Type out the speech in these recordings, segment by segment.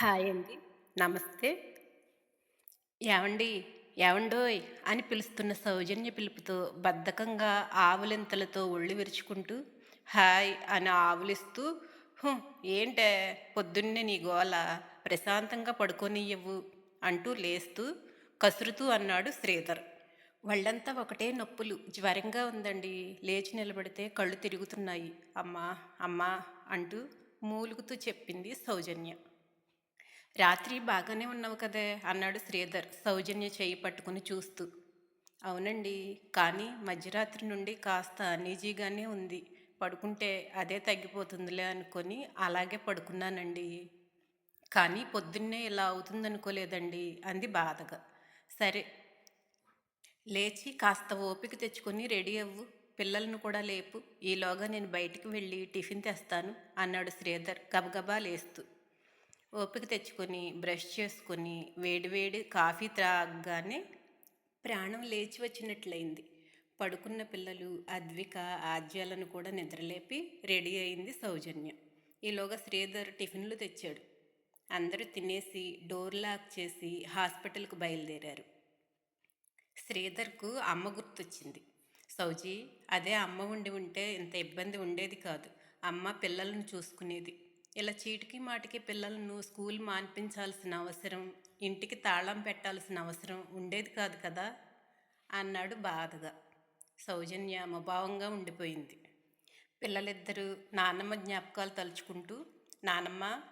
Hi అండి. నమస్తే. ఏవండీ, ఏమండోయ్ అని పిలుస్తున్న సౌజన్య పిలుపుతో బద్ధకంగా ఆవులింతలతో ఒళ్ళు విరుచుకుంటూ హాయ్ అని ఆవులిస్తూ ఏంటే? పొద్దున్నే నీ గోల ప్రశాంతంగా పడుకోనియ్యవు అంటూ లేస్తూ కసురుతూ అన్నాడు శ్రీధర్. వాళ్ళంతా ఒకటే నొప్పులు. జ్వరంగా ఉందండి. లేచి నిలబడితే కళ్ళు తిరుగుతున్నాయి. అమ్మా అమ్మా అంటూ మూలుగుతూ చెప్పింది సౌజన్య. రాత్రి బాగానే ఉన్నావు కదే అన్నాడు శ్రీధర్ సౌజన్య చేయి పట్టుకుని చూస్తూ. అవునండి కానీ మధ్యరాత్రి నుండి కాస్త అనీజీగానే ఉంది. పడుకుంటే అదే తగ్గిపోతుందిలే అనుకొని అలాగే పడుకున్నానండి. కానీ పొద్దున్నే ఇలా అవుతుందనుకోలేదండి అంది బాధగా. సరే లేచి కాస్త ఓపిక తెచ్చుకొని రెడీ అవ్వు. పిల్లలను కూడా లేపు. ఈలోగా నేను బయటికి వెళ్ళి టిఫిన్ తెస్తాను అన్నాడు శ్రీధర్ గబగబా లేస్తూ. ఓపిక తెచ్చుకొని బ్రష్ చేసుకొని వేడివేడి కాఫీ త్రాగగానే ప్రాణం లేచి వచ్చినట్లయింది. పడుకున్న పిల్లలు అద్విక ఆద్యాలను కూడా నిద్రలేపి రెడీ అయింది సౌజన్య. ఈలోగా శ్రీధర్ టిఫిన్లు తెచ్చాడు. అందరూ తినేసి డోర్ లాక్ చేసి హాస్పిటల్కు బయలుదేరారు. శ్రీధర్కు అమ్మ గుర్తొచ్చింది. సౌజీ అదే అమ్మ ఉండి ఉంటే ఇంత ఇబ్బంది ఉండేది కాదు. అమ్మ పిల్లలను చూసుకునేది. ఇలా చీటికి మాటికి పిల్లలను స్కూల్ మాన్పించాల్సిన అవసరం ఇంటికి తాళం పెట్టాల్సిన అవసరం ఉండేది కాదు కదా? అన్నాడు బాధగా. సౌజన్య ముభావంగా ఉండిపోయింది. పిల్లలిద్దరూ నాన్నమ్మ జ్ఞాపకాలు తలుచుకుంటూ నానమ్మ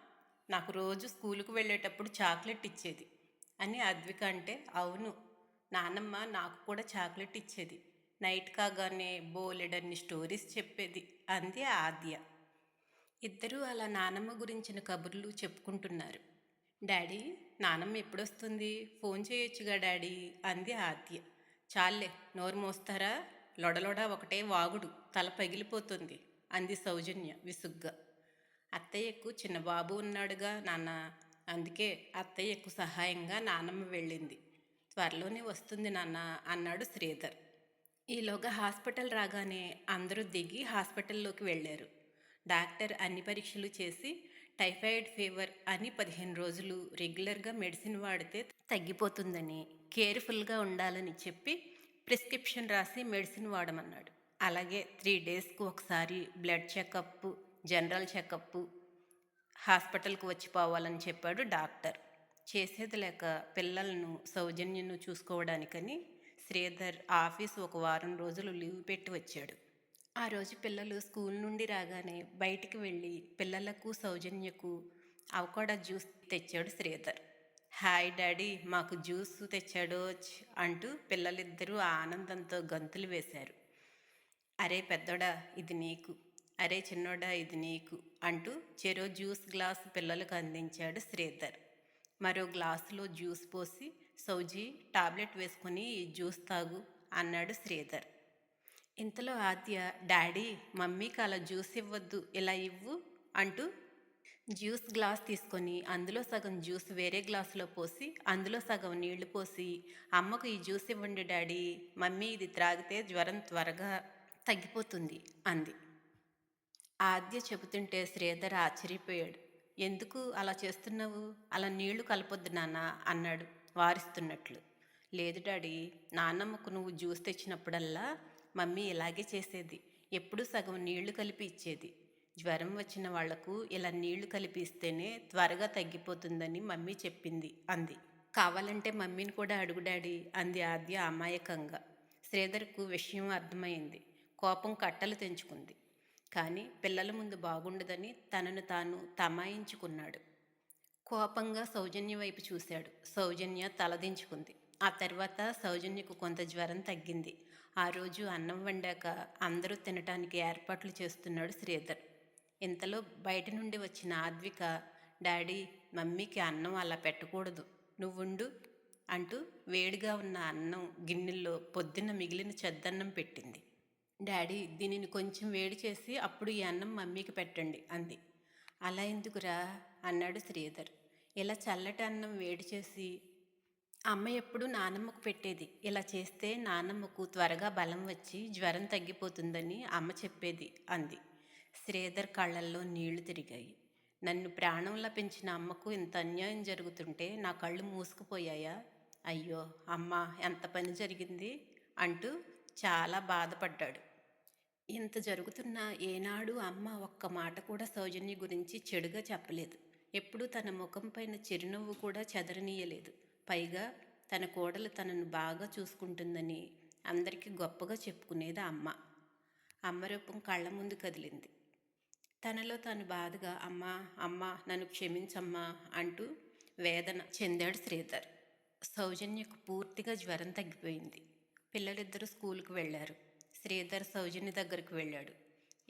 నాకు రోజు స్కూలుకు వెళ్ళేటప్పుడు చాక్లెట్ ఇచ్చేది. అని అద్విక అంటే అవును నానమ్మ నాకు కూడా చాక్లెట్ ఇచ్చేది. నైట్ కాగానే బోలెడన్ని స్టోరీస్ చెప్పేది అంది ఆద్య. ఇద్దరూ అలా నానమ్మ గురించిన కబుర్లు చెప్పుకుంటున్నారు. డాడీ నానమ్మ ఎప్పుడొస్తుంది? ఫోన్ చేయొచ్చుగా డాడీ అంది ఆద్య. చాలే నోరు మోస్తారా? లొడలొడ ఒకటే వాగుడు తల పగిలిపోతుంది అంది సౌజన్య విసుగ్గా. అత్తయ్యకు చిన్న బాబు ఉన్నాడుగా నాన్న అందుకే అత్తయ్యకు సహాయంగా నానమ్మ వెళ్ళింది. త్వరలోనే వస్తుంది నాన్న అన్నాడు శ్రీధర్. ఈలోగా హాస్పిటల్ రాగానే అందరూ దిగి హాస్పిటల్లోకి వెళ్ళారు. డాక్టర్ అన్ని పరీక్షలు చేసి టైఫాయిడ్ ఫీవర్ అని పదిహేను రోజులు రెగ్యులర్గా మెడిసిన్ వాడితే తగ్గిపోతుందని కేర్ఫుల్గా ఉండాలని చెప్పి ప్రిస్క్రిప్షన్ రాసి మెడిసిన్ వాడమన్నాడు. అలాగే త్రీ డేస్కు ఒకసారి బ్లడ్ చెకప్ జనరల్ చెకప్ హాస్పిటల్కి వచ్చి పోవాలని చెప్పాడు డాక్టర్. చేసేది లేక పిల్లలను సౌజన్యను చూసుకోవడానికని శ్రీధర్ ఆఫీస్ ఒక వారం రోజులు లీవ్ పెట్టి వచ్చాడు. ఆ రోజు పిల్లలు స్కూల్ నుండి రాగానే బయటికి వెళ్ళి పిల్లలకు సౌజన్యకు అవకాడో జ్యూస్ తెచ్చాడు శ్రీధర్. హాయ్ డాడీ మాకు జ్యూస్ తెచ్చాడో అంటూ పిల్లలిద్దరూ ఆనందంతో గంతులు వేశారు. అరే పెద్దోడా ఇది నీకు. అరే చిన్నోడా ఇది నీకు అంటూ చెరో జ్యూస్ గ్లాస్ పిల్లలకు అందించాడు శ్రీధర్. మరో గ్లాసులో జ్యూస్ పోసి సౌజీ టాబ్లెట్ వేసుకొని జ్యూస్ తాగు అన్నాడు శ్రీధర్. ఇంతలో ఆద్య డాడీ మమ్మీకి అలా జ్యూస్ ఇవ్వద్దు ఇలా ఇవ్వు అంటూ జ్యూస్ గ్లాస్ తీసుకొని అందులో సగం జ్యూస్ వేరే గ్లాసులో పోసి అందులో సగం నీళ్ళు పోసి అమ్మకు ఈ జ్యూస్ ఇవ్వండి డాడీ మమ్మీ ఇది త్రాగితే జ్వరం త్వరగా తగ్గిపోతుంది అంది. ఆద్య చెబుతుంటే శ్రీధర్ ఆశ్చర్యపోయాడు. ఎందుకు అలా చేస్తున్నావు? అలా నీళ్ళు కలపొద్దు నాన్న అన్నాడు వారిస్తున్నట్లు. లేదు డాడీ నాన్నమ్మకు నువ్వు జ్యూస్ తెచ్చినప్పుడల్లా మమ్మీ ఇలాగే చేసేది. ఎప్పుడు సగం నీళ్ళు కలిపి ఇచ్చేది. జ్వరం వచ్చిన వాళ్ళకు ఇలా నీళ్ళు కలిపి ఇస్తేనే త్వరగా తగ్గిపోతుందని మమ్మీ చెప్పింది అంది. కావాలంటే మమ్మీని కూడా అడుగు డాడీ అంది ఆద్య అమాయకంగా. శ్రీధర్కు విషయం అర్థమైంది కోపం కట్టలు తెంచుకుంది. కానీ పిల్లల ముందు బాగుండదని తనను తాను తమాయించుకున్నాడు. కోపంగా సౌజన్య వైపు చూశాడు. సౌజన్య తలదించుకుంది. ఆ తర్వాత సౌజన్యకు కొంత జ్వరం తగ్గింది. ఆ రోజు అన్నం వండాక అందరూ తినటానికి ఏర్పాట్లు చేస్తున్నాడు శ్రీధర్. ఇంతలో బయట నుండి వచ్చిన ఆద్విక డాడీ మమ్మీకి అన్నం అలా పెట్టకూడదు. నువ్వుండు అంటూ వేడిగా ఉన్న అన్నం గిన్నెల్లో పొద్దున్న మిగిలిన చెద్దన్నం పెట్టింది. డాడీ దీనిని కొంచెం వేడి చేసి అప్పుడు ఈ అన్నం మమ్మీకి పెట్టండి అంది. అలా ఎందుకురా? అన్నాడు శ్రీధర్. ఇలా చల్లటి అన్నం వేడి చేసి అమ్మ ఎప్పుడు నానమ్మకు పెట్టేది. ఇలా చేస్తే నానమ్మకు త్వరగా బలం వచ్చి జ్వరం తగ్గిపోతుందని అమ్మ చెప్పేది అంది. శ్రీధర్ కళ్ళల్లో నీళ్ళు తిరిగాయి. నన్ను ప్రాణంలా పెంచిన అమ్మకు ఇంత అన్యాయం జరుగుతుంటే నా కళ్ళు మూసుకుపోయాయా? అయ్యో అమ్మ ఎంత పని జరిగింది? అంటూ చాలా బాధపడ్డాడు. ఇంత జరుగుతున్నా ఏనాడు అమ్మ ఒక్క మాట కూడా సౌజన్య గురించి చెడుగా చెప్పలేదు. ఎప్పుడూ తన ముఖం పైన చిరునవ్వు కూడా చెదరనీయలేదు. పైగా తన కోడలు తనను బాగా చూసుకుంటుందని అందరికీ గొప్పగా చెప్పుకునేది అమ్మ. అమ్మ రూపం కళ్ళ ముందు కదిలింది. తనలో తాను బాధగా అమ్మ అమ్మ నన్ను క్షమించమ్మా అంటూ వేదన చెందాడు శ్రీధర్. సౌజన్యకు పూర్తిగా జ్వరం తగ్గిపోయింది. పిల్లలిద్దరూ స్కూల్కి వెళ్ళారు. శ్రీధర్ సౌజన్య దగ్గరికి వెళ్ళాడు.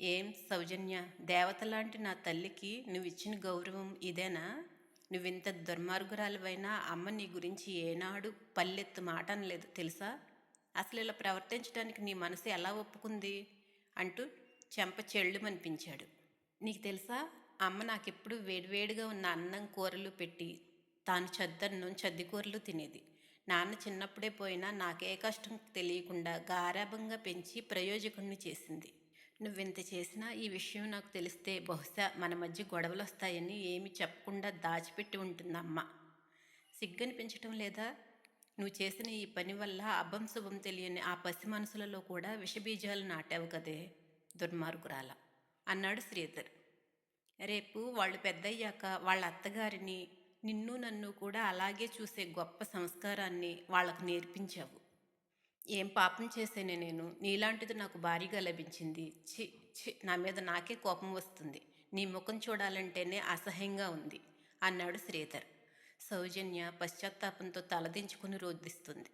ఏం సౌజన్య దేవత లాంటి నా తల్లికి నువ్వు ఇచ్చిన గౌరవం ఇదేనా? నువ్వింత దుర్మార్గురాలువైనా అమ్మ నీ గురించి ఏనాడు పల్లెత్తు మాట అనలేదు తెలుసా? అసలు ఇలా ప్రవర్తించడానికి నీ మనసు ఎలా ఒప్పుకుంది? అంటూ చెంప చెళ్ళుమనిపించాడు. నీకు తెలుసా? అమ్మ నాకెప్పుడు వేడివేడిగా ఉన్న అన్నం కూరలు పెట్టి తాను చద్దన్నం చద్ది కూరలు తినేది. నాన్న చిన్నప్పుడే పోయినా నాకే కష్టం తెలియకుండా గారాభంగా పెంచి ప్రయోజకుణ్ణి చేసింది. నువ్వెంత చేసినా ఈ విషయం నాకు తెలిస్తే బహుశా మన మధ్య గొడవలు వస్తాయని ఏమి చెప్పకుండా దాచిపెట్టి ఉంటుందమ్మ. సిగ్గనిపించటం లేదా? నువ్వు చేసిన ఈ పని వల్ల అభం శుభం తెలియని ఆ పసి మనసులలో కూడా విషబీజాలు నాటావు కదే దుర్మార్గురాల అన్నాడు శ్రీధర్. రేపు వాళ్ళు పెద్దయ్యాక వాళ్ళ అత్తగారిని నిన్ను నన్ను కూడా అలాగే చూసే గొప్ప సంస్కారాన్ని వాళ్ళకు నేర్పించావు. ఏం పాపం చేసేనే నేను? నీలాంటిది నాకు భారీగా లభించింది. చి చి నా మీద నాకే కోపం వస్తుంది. నీ ముఖం చూడాలంటేనే అసహ్యంగా ఉంది అన్నాడు శ్రీధర్. సౌజన్య పశ్చాత్తాపంతో తలదించుకుని రోధిస్తుంది.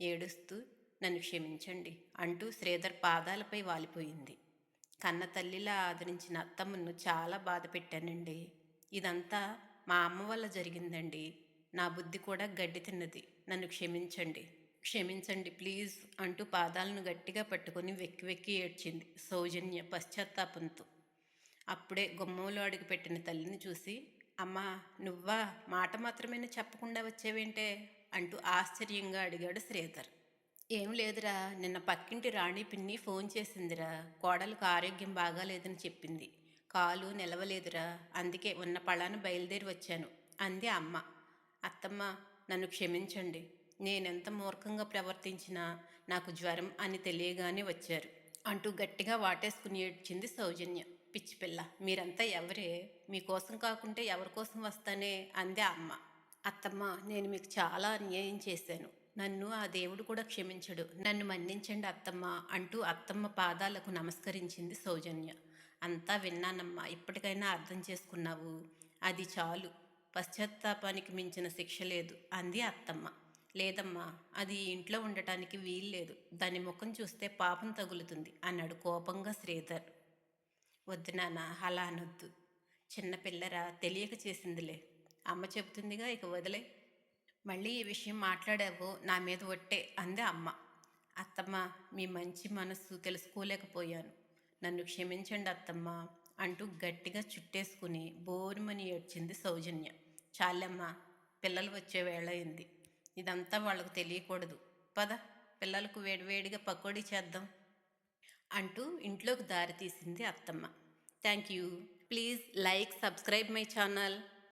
ఏడుస్తూ నన్ను క్షమించండి అంటూ శ్రీధర్ పాదాలపై వాలిపోయింది. కన్న తల్లిలా ఆదరించిన అత్తమ్మను చాలా బాధ పెట్టానండి. ఇదంతా మా అమ్మ వల్ల జరిగిందండి. నా బుద్ధి కూడా గడ్డి తిన్నది. నన్ను క్షమించండి. క్షమించండి ప్లీజ్ అంటూ పాదాలను గట్టిగా పట్టుకొని వెక్కి వెక్కి ఏడ్చింది సౌజన్య పశ్చాత్తాపంతో. అప్పుడే గుమ్మంలో అడుగుపెట్టిన తల్లిని చూసి అమ్మా నువ్వా? మాట మాత్రమే చెప్పకుండా వచ్చేవేంటే? అంటూ ఆశ్చర్యంగా అడిగాడు శ్రీధర్. ఏం లేదురా నిన్న పక్కింటి రాణి పిన్ని ఫోన్ చేసిందిరా కోడలకు ఆరోగ్యం బాగాలేదని చెప్పింది. కాలు నిలవలేదురా అందుకే ఉన్న పళాను బయలుదేరి వచ్చాను అంది అమ్మ. అత్తమ్మ నన్ను క్షమించండి నేనెంత మూర్ఖంగా ప్రవర్తించినా నాకు జ్వరం అని తెలియగానే వచ్చారు. అంటూ గట్టిగా వాటేసుకుని ఏడ్చింది సౌజన్య. పిచ్చి పిల్ల మీరంతా ఎవరే? మీకోసం కాకుంటే ఎవరి కోసం వస్తానే? అందే అమ్మ. అత్తమ్మ నేను మీకు చాలా అన్యాయం చేశాను. నన్ను ఆ దేవుడు కూడా క్షమించడు. నన్ను మన్నించండి అత్తమ్మ అంటూ అత్తమ్మ పాదాలకు నమస్కరించింది సౌజన్య. అంతా విన్నానమ్మా ఇప్పటికైనా అర్థం చేసుకున్నావు. అది చాలు. పశ్చాత్తాపానికి మించిన శిక్ష లేదు అంది అత్తమ్మ. లేదమ్మా అది ఇంట్లో ఉండటానికి వీల్లేదు. దాని ముఖం చూస్తే పాపం తగులుతుంది అన్నాడు కోపంగా శ్రీధర్. వద్దు నాన్న అలా అనొద్దు. చిన్నపిల్లరా తెలియక చేసిందిలే. అమ్మ చెబుతుందిగా ఇక వదిలే. మళ్ళీ ఈ విషయం మాట్లాడావో నా మీద ఒట్టే అంది అమ్మ. అత్తమ్మ మీ మంచి మనస్సు తెలుసుకోలేకపోయాను. నన్ను క్షమించండి అత్తమ్మ అంటూ గట్టిగా చుట్టేసుకుని బోరుమని ఏడ్చింది సౌజన్య. చాలమ్మ పిల్లలు వచ్చే వేళ అయింది. ఇదంతా వాళ్ళకు తెలియకూడదు. పద పిల్లలకు వేడివేడిగా పకోడీ చేద్దాం. అంటూ ఇంట్లోకి దారి తీసింది అత్తమ్మ. Thank you please like subscribe my channel.